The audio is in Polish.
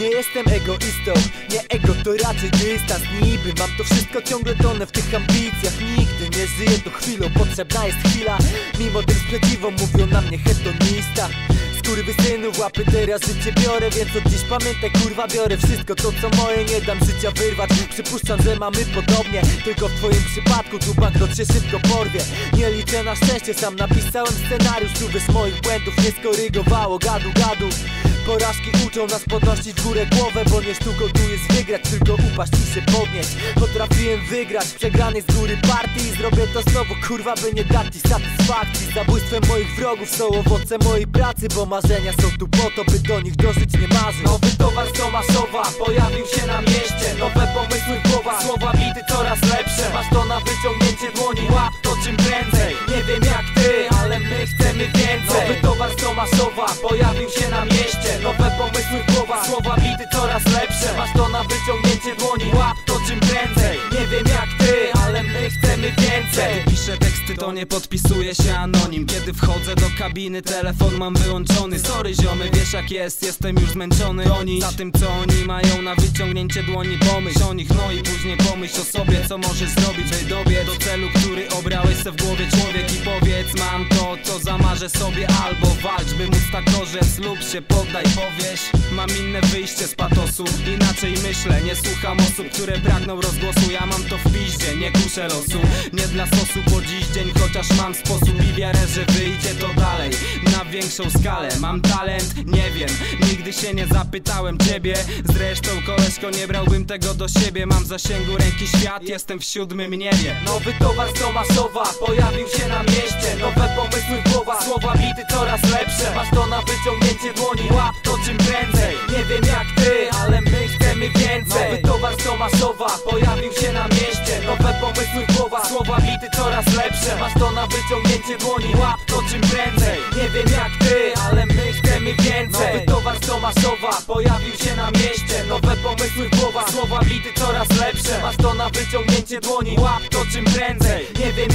Nie jestem egoistą, nie ego to raczej dystans. Niby mam to wszystko, ciągle tonę w tych ambicjach. Nigdy nie żyję to chwilą, potrzebna jest chwila. Mimo tym sprzeciwom mówią na mnie hedonista synu, łapy teraz życie biorę Więc od dziś pamiętaj kurwa biorę wszystko to co moje Nie dam życia wyrwać. Przypuszczam, że mamy podobnie Tylko w twoim przypadku tu banknot się szybko porwie. Nie liczę na szczęście, sam napisałem scenariusz Tu bez moich błędów nie skorygowało. Gadu gadu Porażki uczą nas podnosić w górę głowę Bo nie sztuką tu jest wygrać, tylko upaść i się podnieść. Potrafiłem wygrać przegrany z góry partii. Zrobię to znowu kurwa, by nie dać ci satysfakcji. Zabójstwem moich wrogów są owoce mojej pracy Bo marzenia są tu po to, by do nich dożyć nie marzyć. Nowy towar z Tomaszowa pojawił się na mieście. Nowe pomysły w głowach, słowa bity coraz lepsze. Masz to na wyciągnięcie dłoni, łap to czym prędzej. Nie wiem jak ty, ale my chcemy więcej. Nowy towar z Tomaszowa pojawił się na mieście. Nowe pomysły w głowach, słowa bity coraz lepsze. Masz łap to czym prędzej. Nie wiem jak ty, ale my chcemy więcej. Piszę teksty to nie podpisuję się anonim. Kiedy wchodzę do kabiny telefon mam wyłączony. Sorry ziomy, wiesz jak jest, jestem już zmęczony. Oni za tym co oni mają na wyciągnięcie dłoni Pomyśl o nich, no i później pomyśl o sobie Co możesz zrobić, by dobie do celu, se w głowie człowiek I powiedz mam to, co zamarzę sobie Albo walcz, by móc tak dorzec lub się poddaj Powiesz, mam inne wyjście z patosu. Inaczej myślę, nie słucham osób, które pragną rozgłosu. Ja mam to w piździe, nie kuszę losu. Nie dla sosu po dziś dzień, chociaż mam sposób i wiarę, że wyjdzie to większą skalę, mam talent, nie wiem. Nigdy się nie zapytałem ciebie. Zresztą koleżko, nie brałbym tego do siebie. Mam zasięgu ręki świat, jestem w siódmym niebie. Nowy towar z Tomaszowa pojawił się na mieście. Nowe pomysły w głowach, słowa bity coraz lepsze. Masz to na wyciągnięcie dłoni, łap to czym prędzej. Nie wiem jak ty, ale my chcemy więcej. Nowy towar z Tomaszowa pojawił się na mieście. Nowe pomysły w głowach, słowa bity coraz lepsze. Masz to na wyciągnięcie dłoni, łap to czym prędzej Nowy towar Tomaszowa pojawił się na mieście. Nowe pomysły w głowach, słowa bity coraz lepsze. Masz to na wyciągnięcie dłoni, łap to czym prędzej. Nie wiem